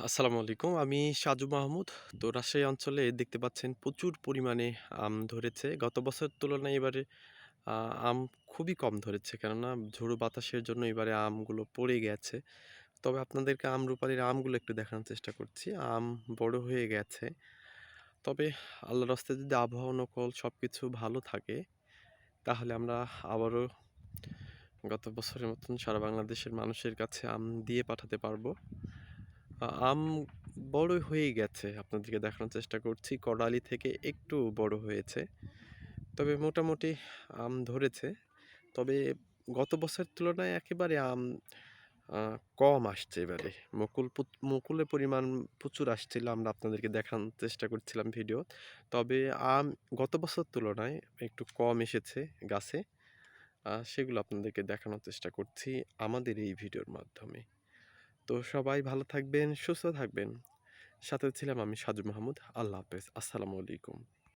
আসসালামু আলাইকুম। আমি সাজু মাহমুদ। তো রাজশাহী অঞ্চলে দেখতে পাচ্ছেন প্রচুর পরিমাণে আম ধরেছে। গত বছরের তুলনায় এবারে আম খুবই কম ধরেছে। কেননা ঝোড়ো বাতাসের জন্য এবারে আমগুলো পড়ে গেছে। তবে আপনাদেরকে আমরুপালির আমগুলো একটু দেখানোর চেষ্টা করছি। আম বড় হয়ে গেছে। তবে আল্লাহ রাস্তায় যদি আবহাওয়া নকল সব কিছু ভালো থাকে, তাহলে আমরা আবারও গত বছরের মতন সারা বাংলাদেশের মানুষের কাছে আম দিয়ে পাঠাতে পারব। আম বড় হয়েই গেছে। আপনাদেরকে দেখানোর চেষ্টা করছি। কড়ালি থেকে একটু বড় হয়েছে। তবে মোটামুটি আম ধরেছে। তবে গত বছরের তুলনায় একেবারে আম কম আসছে এবারে। মুকুল মুকুলের পরিমাণ প্রচুর আসছিল। আমরা আপনাদেরকে দেখানোর চেষ্টা করছিলাম ভিডিও। তবে আম গত বছর তুলনায় একটু কম এসেছে গাছে। সেগুলো আপনাদেরকে দেখানোর চেষ্টা করছি আমাদের এই ভিডিওর মাধ্যমে। তো সবাই ভালো থাকবেন, সুস্থ থাকবেন। সাথে ছিলাম আমি সাজু মাহমুদ। আল্লাহ হাফেজ। আসসালামু আলাইকুম।